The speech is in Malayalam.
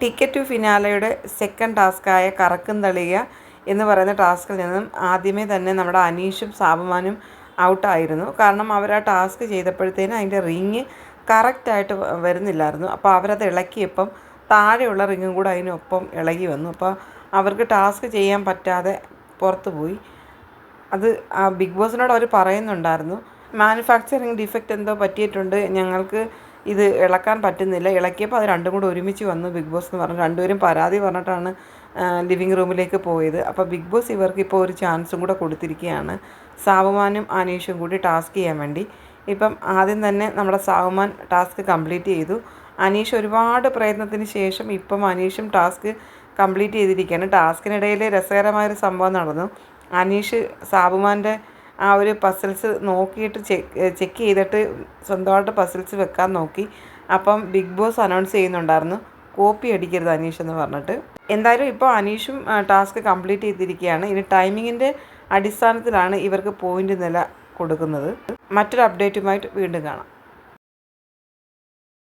ടിക്കറ്റ് ടു ഫിനാലയുടെ സെക്കൻഡ് ടാസ്ക്കായ കറക്കും തളിക എന്ന് പറയുന്ന ടാസ്കിൽ നിന്നും ആദ്യമേ തന്നെ നമ്മുടെ അനീഷും സാബുമാനും ഔട്ടായിരുന്നു കാരണം അവർ ആ ടാസ്ക് ചെയ്തപ്പോഴത്തേനും അതിന്റെ റിങ് കറക്റ്റായിട്ട് വരുന്നില്ലായിരുന്നു. അപ്പോൾ അവരത് ഇളക്കിയപ്പം താഴെയുള്ള റിങ്ങും കൂടെ അതിനൊപ്പം ഇളകി വന്നു. അപ്പോൾ അവർക്ക് ടാസ്ക് ചെയ്യാൻ പറ്റാതെ പുറത്തു പോയി. അത് ബിഗ് ബോസിനോട് അവർ പറയുന്നുണ്ടായിരുന്നു. മാനുഫാക്ചറിങ് ഡിഫക്റ്റ് എന്തോ പറ്റിയിട്ടുണ്ട്. ഞങ്ങൾക്ക് ഇത് ഇളക്കാൻ പറ്റുന്നില്ല. ഇളക്കിയപ്പോൾ അത് രണ്ടും കൂടെ ഒരുമിച്ച് വന്നു ബിഗ് ബോസ് എന്ന് പറഞ്ഞു. രണ്ടുപേരും പരാതി പറഞ്ഞിട്ടാണ് ലിവിങ് റൂമിലേക്ക് പോയത്. അപ്പോൾ ബിഗ് ബോസ് ഇവർക്ക് ഇപ്പോൾ ഒരു ചാൻസും കൂടെ കൊടുത്തിരിക്കുകയാണ്. സാവുമാനും അനീഷും കൂടി ടാസ്ക് ചെയ്യാൻ വേണ്ടി. ഇപ്പം ആദ്യം തന്നെ നമ്മുടെ സാവുമാൻ ടാസ്ക് കംപ്ലീറ്റ് ചെയ്തു. അനീഷ് ഒരുപാട് പ്രയത്നത്തിന് ശേഷം ഇപ്പം അനീഷും ടാസ്ക് കംപ്ലീറ്റ് ചെയ്തിരിക്കുകയാണ്. ടാസ്കിനിടയിൽ രസകരമായൊരു സംഭവം നടന്നു. അനീഷ് സാബുമാന്റെ ആ ഒരു പസിൽസ് നോക്കിയിട്ട് ചെക്ക് ചെയ്തിട്ട് സ്വന്തമായിട്ട് പസിൽസ് വെക്കാൻ നോക്കി. അപ്പം ബിഗ് ബോസ് അനൗൺസ് ചെയ്യുന്നുണ്ടായിരുന്നു. കോപ്പി അടിക്കരുത് അനീഷ് എന്ന് പറഞ്ഞിട്ട്. എന്തായാലും ഇപ്പോൾ അനീഷും ടാസ്ക് കംപ്ലീറ്റ് ചെയ്തിരിക്കുകയാണ്. ഇനി ടൈമിങ്ങിന്റെ അടിസ്ഥാനത്തിലാണ് ഇവർക്ക് പോയിന്റ് നില കൊടുക്കുന്നത്. മറ്റൊരു അപ്ഡേറ്റുമായിട്ട് വീണ്ടും കാണാം.